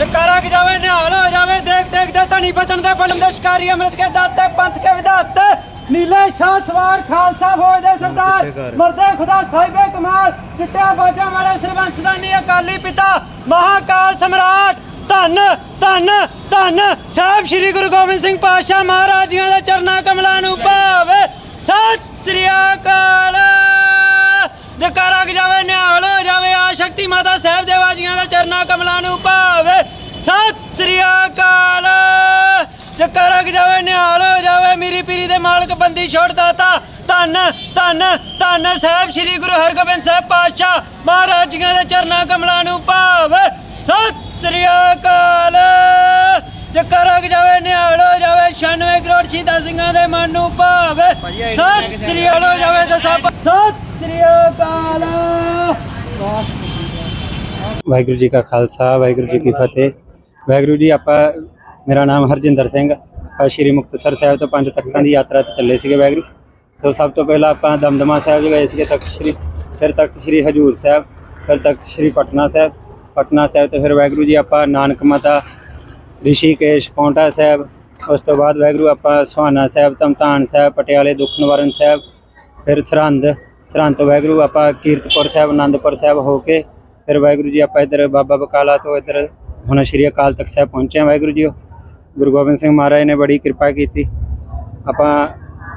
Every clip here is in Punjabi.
ਨਿਕਾਰਾ ਕਿ ਜਾਵੇ ਨਿਹਾਲ ਹੋ ਜਾਵੇ ਦੇਖ ਦੇਖ ਦੇ ਧਣੀ ਬਚਨ ਦੇ ਬਲਮ ਦੇ ਸ਼ਿਕਾਰੀ ਅੰਮ੍ਰਿਤ ਕੇ ਦਾਤੇ ਪੰਥ ਕੇ ਵਿਦਾਤੇ ਨੀਲੇ ਸ਼ਾਹ ਸਵਾਰ ਖਾਲਸਾ ਫੌਜ ਦੇ ਸਰਦਾਰ। ਮਰਦੇ ਖੁਦਾ ਸਾਹਿਬੇ ਕਮਾਲ। ਚਿੱਟਿਆਂ ਬਾਜਾਂ ਵਾਲੇ ਸਰਬੰਸ ਦਾ ਨੀ ਅਕਾਲੀ ਪਿਤਾ। ਮਹਾਕਾਲ ਸਮਰਾਟ। ਧੰਨ ਧੰਨ ਧੰਨ। ਸਾਹਿਬ ਸ੍ਰੀ ਗੁਰੂ ਗੋਬਿੰਦ ਸਿੰਘ ਪਾਤਸ਼ਾਹ ਮਹਾਰਾਜ ਜੀਆਂ ਦੇ ਚਰਨਾਂ ਕਮਲਾਂ ਨੂੰ ਭਾਵੇ। ਸਤਿ ਸ੍ਰੀ ਅਕਾਲ। ਜਕਾਰਾ ਕਿ ਜਾਵੇ ਨਿਹਾਲ ਹੋ ਜਾਵੇ। ਆ ਸ਼ਕਤੀ ਮਾਤਾ ਸਾਹਿਬ ਚਰਨਾਂ ਕਮਲਾਂ ਨੂੰ ਭਾਵੇ। ਸਤਿ ਸ੍ਰੀ ਅਕਾਲ। ਜਕਾਰਾ ਕਿ ਜਾਵੇ ਨਿਹਾਲ ਹੋ ਜਾਵੇ। ਮੇਰੀ ਪੀਰੀ ਦੇ ਮਾਲਕ ਬੰਦੀ ਛੋੜ ਦਾਤਾ। ਧੰਨ ਧੰਨ ਧੰਨ ਸਾਹਿਬ ਸ੍ਰੀ ਗੁਰੂ ਹਰਗੋਬਿੰਦ ਸਾਹਿਬ ਪਾਤਸ਼ਾਹ। ਮਹਾਰਾਜ ਜੀਆਂ ਦੇ ਚਰਨਾਂ ਕਮਲਾਂ ਨੂੰ ਭਾਵੇ। ਸਤਿ ਸ੍ਰੀ ਅਕਾਲ। ਜਕਾਰਾ ਕਿ ਜਾਵੇ ਨਿਹਾਲ ਹੋ ਜਾਵੇ। 96 ਕਰੋੜ ਸ਼ਹੀਦਾਂ ਸਿੰਘਾਂ ਦੇ ਮਨ ਨੂੰ ਭਾਵੇ। ਸਤਿ ਸ੍ਰੀ ਅਕਾਲ ਹੋ ਜਾਵੇ ਸਤਿ ਸ੍ਰੀ ਅਕਾਲ। ਵਾਹਿਗੁਰੂ ਜੀ ਕਾ ਖਾਲਸਾ, ਵਾਹਿਗੁਰੂ ਜੀ ਕੀ ਫਤਿਹ। ਵਾਹਿਗੁਰੂ ਜੀ, ਆਪਾਂ, ਮੇਰਾ ਨਾਮ ਹਰਜਿੰਦਰ ਸਿੰਘ, ਆਪਾਂ ਸ਼੍ਰੀ ਮੁਕਤਸਰ ਸਾਹਿਬ ਤੋਂ ਪੰਜ ਤਖਤਾਂ ਦੀ ਯਾਤਰਾ ਤੇ ਚੱਲੇ ਸੀਗੇ ਵਾਹਿਗੁਰੂ। ਸੋ ਸਭ ਤੋਂ ਪਹਿਲਾਂ ਆਪਾਂ ਦਮਦਮਾ ਸਾਹਿਬ ਗਏ ਸੀਗੇ, ਤਖਤ ਸ਼੍ਰੀ, ਫਿਰ ਤਖਤ ਸ਼੍ਰੀ ਹਜੂਰ ਸਾਹਿਬ, ਫਿਰ ਤਖਤ ਸ਼੍ਰੀ ਪਟਨਾ ਸਾਹਿਬ। ਪਟਨਾ ਸਾਹਿਬ ਤੇ ਫਿਰ ਵਾਹਿਗੁਰੂ ਜੀ, ਆਪਾਂ ਨਾਨਕ ਮਾਤਾ, ਰਿਸ਼ੀਕੇਸ਼, ਪੌਂਟਾ ਸਾਹਿਬ, ਉਸ ਤੋਂ ਬਾਅਦ ਵਾਹਿਗੁਰੂ, ਆਪਾਂ ਸੁਹਾਣਾ ਸਾਹਿਬ, ਤਮਤਾਨ ਸਾਹਿਬ, ਪਟਿਆਲੇ ਦੁੱਖ ਨਿਵਾਰਨ ਸਾਹਿਬ, ਫਿਰ ਸਰਹੰਦ ਸਰਹੰਦ ਤੋਂ ਵਾਹਿਗੁਰੂ, ਆਪਾਂ ਕੀਰਤਪੁਰ ਸਾਹਿਬ ਆਨੰਦਪੁਰ ਸਾਹਿਬ ਹੋ ਕੇ ਫਿਰ ਵਾਹਿਗੁਰੂ ਜੀ, ਆਪਾਂ ਇੱਧਰ ਬਾਬਾ ਬਕਾਲਾ ਤੋਂ ਇੱਧਰ ਹੁਣ ਸ਼੍ਰੀ ਅਕਾਲ ਤਖਤ ਸਾਹਿਬ ਪਹੁੰਚੇ ਹਾਂ ਵਾਹਿਗੁਰੂ ਜੀ। ਗੁਰੂ ਗੋਬਿੰਦ ਸਿੰਘ ਮਹਾਰਾਜ ਨੇ ਬੜੀ ਕਿਰਪਾ ਕੀਤੀ। ਆਪਾਂ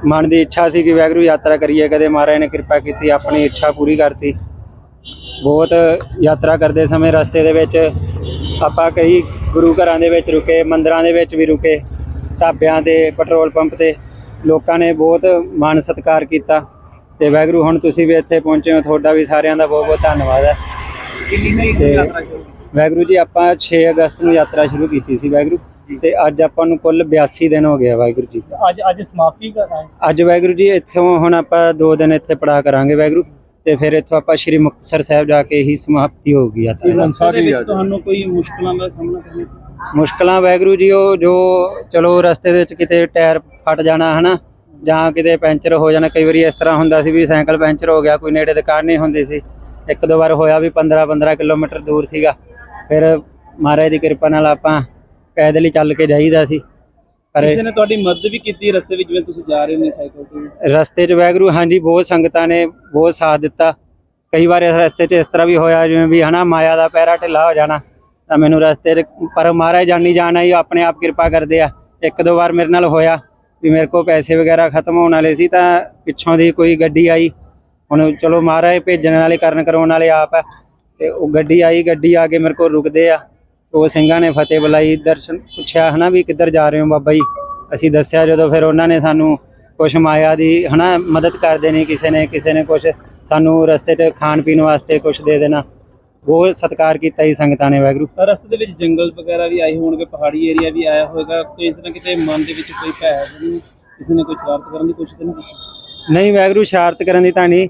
ਮਨ ਦੀ ਇੱਛਾ ਸੀ ਕਿ ਵਾਹਿਗੁਰੂ ਯਾਤਰਾ ਕਰੀਏ, ਕਦੇ ਮਹਾਰਾਜ ਨੇ ਕਿਰਪਾ ਕੀਤੀ, ਆਪਣੀ ਇੱਛਾ ਪੂਰੀ ਕਰਤੀ। ਬਹੁਤ ਯਾਤਰਾ ਕਰਦੇ ਸਮੇਂ ਰਸਤੇ ਦੇ ਵਿੱਚ ਆਪਾਂ ਕਈ ਗੁਰੂ ਘਰਾਂ ਦੇ ਵਿੱਚ ਰੁਕੇ, ਮੰਦਰਾਂ ਦੇ ਵਿੱਚ ਵੀ ਰੁਕੇ, ਢਾਬਿਆਂ ਤੇ, ਪੈਟਰੋਲ ਪੰਪ ਤੇ ਲੋਕਾਂ ਨੇ ਬਹੁਤ ਮਾਣ ਸਤਿਕਾਰ ਕੀਤਾ। ਤੇ ਵਾਹਿਗੁਰੂ, ਹੁਣ ਤੁਸੀਂ ਵੀ ਇੱਥੇ ਪਹੁੰਚੇ ਹੋ, ਤੁਹਾਡਾ ਵੀ ਸਾਰਿਆਂ ਦਾ ਬਹੁਤ ਬਹੁਤ ਧੰਨਵਾਦ ਹੈ। ਤੇ ਵਾਹਿਗੁਰੂ ਜੀ ਆਪਾਂ 6 ਅਗਸਤ ਨੂੰ ਯਾਤਰਾ ਸ਼ੁਰੂ ਕੀਤੀ ਸੀ ਵਾਹਿਗੁਰੂ। ਤੇ ਅੱਜ ਆਪਾਂ ਨੂੰ ਕੁੱਲ 82 ਦਿਨ ਹੋ ਗਿਆ ਵਾਹਿਗੁਰੂ ਜੀ। ਅੱਜ ਅੱਜ ਸਮਾਪਤੀ ਕਰਨਾ ਹੈ। ਅੱਜ ਵਾਹਿਗੁਰੂ ਜੀ ਇੱਥੋਂ ਹੁਣ ਆਪਾਂ 2 ਦਿਨ ਇੱਥੇ ਪੜਾ ਕਰਾਂਗੇ ਵਾਹਿਗੁਰੂ। ਤੇ ਫਿਰ ਇੱਥੋਂ ਆਪਾਂ ਸ਼੍ਰੀ ਮੁਕਤਸਰ ਸਾਹਿਬ ਜਾ ਕੇ ਹੀ ਸਮਾਪਤੀ ਹੋਊਗੀ ਯਾਤਰਾ। ਤੁਹਾਨੂੰ ਕੋਈ ਮੁਸ਼ਕਲਾਂ ਦਾ ਸਾਹਮਣਾ ਕਰਨਾ ਪਿਆ? ਮੁਸ਼ਕਲਾਂ ਵਾਹਿਗੁਰੂ ਜੀ ਉਹ ਜੋ ਚਲੋ ਰਸਤੇ ਦੇ ਵਿੱਚ ਕਿਤੇ ਟਾਇਰ ਫਟ ਜਾਣਾ ਹਨਾ ਜਾਂ ਕਿਤੇ ਪੈਂਚਰ ਹੋ ਜਾਣਾ। ਕਈ ਵਾਰੀ ਇਸ ਤਰ੍ਹਾਂ ਹੁੰਦਾ ਸੀ ਵੀ ਸਾਈਕਲ ਪੈਂਚਰ ਹੋ ਗਿਆ ਕੋਈ ਨੇੜੇ ਦੁਕਾਨ ਨਹੀਂ ਹੁੰਦੀ ਸੀ। ਇੱਕ ਦੋ ਵਾਰ ਹੋਇਆ ਵੀ 15 15 ਕਿਲੋਮੀਟਰ ਦੂਰ ਸੀਗਾ। ਫਿਰ ਮਹਾਰਾਜ ਦੀ ਕਿਰਪਾ ਨਾਲ ਆਪਾਂ ਪੈਦਲ ਹੀ ਚੱਲ ਕੇ ਜਾਈਦਾ ਸੀ। ਪਰ ਕਿਸੇ ਨੇ ਤੁਹਾਡੀ ਮਦਦ ਵੀ ਕੀਤੀ ਰਸਤੇ ਵਿੱਚ ਜਿਵੇਂ ਤੁਸੀਂ ਜਾ ਰਹੇ ਹੋ ਸਾਈਕਲ ਤੇ? ਰਸਤੇ 'ਚ ਵਾਹਿਗੁਰੂ ਹਾਂਜੀ ਬਹੁਤ ਸੰਗਤਾਂ ਨੇ ਬਹੁਤ ਸਾਥ ਦਿੱਤਾ। ਕਈ ਵਾਰ ਇਸ ਰਸਤੇ 'ਚ ਇਸ ਤਰ੍ਹਾਂ ਵੀ ਹੋਇਆ ਜਿਵੇਂ ਵੀ ਹਨਾ ਮਾਇਆ ਦਾ ਪੈਰਾ ਢਿੱਲਾ ਹੋ ਜਾਣਾ ਤਾਂ ਮੈਨੂੰ ਰਸਤੇ 'ਚ ਪਰ ਮਹਾਰਾਜ ਜਾਣੀ ਜਾਣਾ ਹੀ ਆਪਣੇ ਆਪ ਕਿਰਪਾ ਕਰਦੇ ਆ। ਇੱਕ ਦੋ ਵਾਰ ਮੇਰੇ ਨਾਲ ਹੋਇਆ ਵੀ ਮੇਰੇ ਕੋਲ ਪੈਸੇ ਵਗੈਰਾ ਖਤਮ ਹੋਣ ਵਾਲੇ ਸੀ ਤਾਂ ਪਿੱਛੋਂ ਦੀ ਕੋਈ ਗੱਡੀ ਆਈ। ਹੁਣ ਚਲੋ ਮਹਾਰਾਜ ਭੇਜਣ ਵਾਲੇ ਕਰਨ ਕਰਾਉਣ ਵਾਲੇ ਆਪ ਆ। ਤੇ ਉਹ ਗੱਡੀ ਆਈ ਗੱਡੀ ਆ ਕੇ ਮੇਰੇ ਕੋਲ ਰੁਕਦੇ ਆ। ਉਹ ਸਿੰਘਾਂ ਨੇ ਫਤਿਹ ਬੁਲਾਈ ਦਰਸ਼ਨ ਪੁੱਛਿਆ ਹਨਾ ਵੀ ਕਿੱਧਰ ਜਾ ਰਹੇ ਹੋ ਬਾਬਾ ਜੀ? ਅਸੀਂ ਦੱਸਿਆ ਜਦੋਂ ਫਿਰ ਉਹਨਾਂ ਨੇ ਸਾਨੂੰ ਕੁਛ ਮਾਇਆ ਦੀ ਹਨਾ ਮਦਦ ਕਰਦੇ ਨੇ ਕਿਸੇ ਨੇ ਕਿਸੇ ਨੇ ਕੁਛ ਸਾਨੂੰ ਰਸਤੇ 'ਚ ਖਾਣ ਪੀਣ ਵਾਸਤੇ ਕੁਛ ਦੇ ਦੇਣਾ। ਬਹੁਤ ਸਤਿਕਾਰ ਕੀਤਾ ਜੀ ਸੰਗਤਾਂ ਨੇ ਵਾਹਿਗੁਰੂ। ਤਾਂ ਰਸਤੇ ਦੇ ਵਿੱਚ ਜੰਗਲ ਵਗੈਰਾ ਵੀ ਆਏ ਹੋਣਗੇ ਪਹਾੜੀ ਏਰੀਆ ਵੀ ਆਇਆ ਹੋਵੇਗਾ। ਕੋਈ ਨਾ ਕਿਤੇ ਮਨ ਦੇ ਵਿੱਚ ਕੋਈ ਭੈ ਨਹੀਂ? ਕਿਸੇ ਨੇ ਕੋਈ ਸ਼ਰਾਰਤ ਕਰਨ ਦੀ ਕੋਸ਼ਿਸ਼ ਤਾਂ ਨਹੀਂ ਕੀਤੀ? ਨਹੀਂ ਵਾਹਿਗੁਰੂ ਸ਼ਰਾਰਤ ਕਰਨ ਦੀ ਤਾਂ ਨਹੀਂ।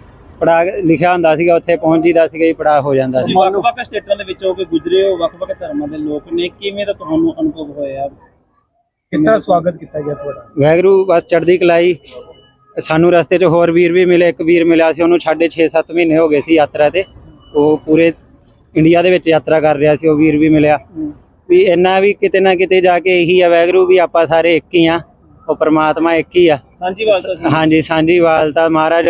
ਪੜਾ ਲਿਖਿਆ ਹੁੰਦਾ ਸੀਗਾ ਉੱਥੇ ਪਹੁੰਚ ਜੀਦਾ ਸੀਗਾ ਜੀ ਪੜਾ ਹੋ ਜਾਂਦਾ ਸੀ। ਵੱਖ-ਵੱਖ ਸਟੇਟਾਂ ਦੇ ਵਿੱਚ ਕੇ ਗੁਜ਼ਰੇ ਹੋ ਵੱਖ-ਵੱਖ ਧਰਮਾਂ ਦੇ ਲੋਕ ਨੇ ਕਿਵੇਂ ਦਾ ਤੁਹਾਨੂੰ ਅਨੁਭਵ ਹੋਇਆ? ਕਿਸ ਤਰ੍ਹਾਂ ਸਵਾਗਤ ਕੀਤਾ ਗਿਆ ਤੁਹਾਡਾ? ਵਾਹਿਗੁਰੂ ਬਸ ਚੜ੍ਹਦੀ ਕਲਾਈ। ਸਾਨੂੰ ਰਸਤੇ 'ਚ ਹੋਰ ਵੀਰ ਵੀ ਮਿਲੇ ਇੱਕ ਵੀਰ ਮਿਲਿਆ ਸੀ ਉਹਨੂੰ ਛਾੜੇ 6-7 ਮਹੀਨੇ ਹੋ ਗਏ ਸੀ ਯਾਤਰਾ ਤੇ। ਉਹ ਪੂਰੇ ਇੰਡੀਆ ਦੇ ਵਿੱਚ ਯਾਤਰਾ ਕਰ ਰਿਹਾ ਸੀ ਉਹ ਵੀਰ ਵੀ ਮਿਲਿਆ। ਵੀ ਇੰਨਾ ਵੀ ਕਿਤੇ ਨਾ ਕਿਤੇ ਜਾ ਕੇ ਇਹੀ ਆ ਵਾਹਿਗੁਰੂ ਵੀ ਆਪਾਂ ਸਾਰੇ ਇੱਕ ਹੀ ਆ ਉਹ ਪ੍ਰਮਾਤਮਾ ਇੱਕ ਹੀ ਆ। ਸਾਂਝੀ ਵਾਲਤਾ ਹਾਂਜੀ ਸਾਂਝੀ ਵਾਲਤਾ ਮਹਾਰਾਜ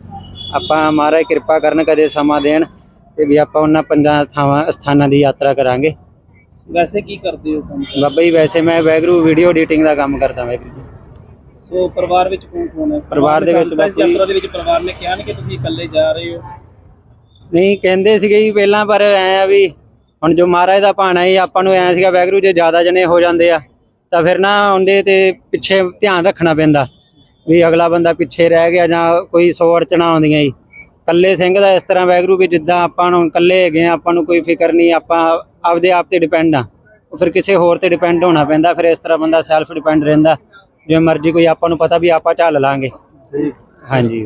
ਆਪਾਂ ਮਹਾਰਾਜ ਕਿਰਪਾ ਕਰਨ ਕਦੇ ਸਮਾਂ ਦੇਣ ਤੇ ਵੀ ਆਪਾਂ ਉਹਨਾਂ ਪੰਜਾਂ ਥਾਵਾਂ ਸਥਾਨਾਂ ਦੀ ਯਾਤਰਾ ਕਰਾਂਗੇ। ਵੈਸੇ ਕੀ ਕਰਦੇ ਹੋ ਕੰਮ? ਬਾਬਾ ਜੀ ਵੈਸੇ ਮੈਂ ਵਾਹਿਗੁਰੂ ਵੀਡੀਓ ਐਡੀਟਿੰਗ ਦਾ ਕੰਮ ਕਰਦਾ ਵਾਹਿਗੁਰੂ ਜੀ। ਸੋ ਪਰਿਵਾਰ ਵਿੱਚ ਕੌਣ ਕੌਣ ਹੈ? ਪਰਿਵਾਰ ਦੇ ਵਿੱਚ ਜੀ- ਯਾਤਰਾ ਦੇ ਵਿੱਚ ਪਰਿਵਾਰ ਨੇ ਕਿਹਾ ਨਹੀਂ ਕਿ ਤੁਸੀਂ ਇਕੱਲੇ ਜਾ ਰਹੇ ਹੋ? ਨਹੀਂ ਕਹਿੰਦੇ ਸੀਗੇ ਜੀ ਪਹਿਲਾਂ ਪਰ ਐ ਆ ਵੀ ਹੁਣ ਜੋ ਮਹਾਰਾਜ ਦਾ ਭਾਣਾ ਹੈ ਆਪਾਂ ਨੂੰ ਐ ਸੀਗਾ ਵੈਗਰੂ ਜੇ ਜ਼ਿਆਦਾ ਜਣੇ ਹੋ ਜਾਂਦੇ ਆ ਤਾਂ ਫਿਰ ਨਾ ਉਹਦੇ ਤੇ ਪਿੱਛੇ ਧਿਆਨ ਰੱਖਣਾ ਪੈਂਦਾ। ਵੀ ਅਗਲਾ ਬੰਦਾ ਪਿੱਛੇ ਰਹਿ ਗਿਆ ਜਾਂ ਕੋਈ ਸੌ ਅੜਚਣਾ ਆਉਂਦੀਆਂ ਜੀ। ਕੱਲੇ ਸਿੰਘ ਦਾ ਇਸ ਤਰ੍ਹਾਂ ਵੈਗਰੂ ਵੀ ਜਿੱਦਾਂ ਆਪਾਂ ਨੂੰ ਕੱਲੇ ਹੈਗੇ ਆ ਆਪਾਂ ਨੂੰ ਕੋਈ ਫਿਕਰ ਨਹੀਂ ਆਪਾਂ ਆਪਦੇ ਆਪ ਤੇ ਡਿਪੈਂਡ ਆ ਫਿਰ ਕਿਸੇ ਹੋਰ ਤੇ ਡਿਪੈਂਡ ਹੋਣਾ ਪੈਂਦਾ ਫਿਰ ਇਸ ਤਰ੍ਹਾਂ ਬੰਦਾ ਸੈਲਫ ਡਿਪੈਂਡ ਰਹਿੰਦਾ। ਜਿਵੇਂ ਮਰਜ਼ੀ ਕੋਈ ਆਪਾਂ ਨੂੰ ਪਤਾ ਵੀ ਆਪਾਂ ਝੱਲ ਲਾਂਗੇ। ਹਾਂਜੀ।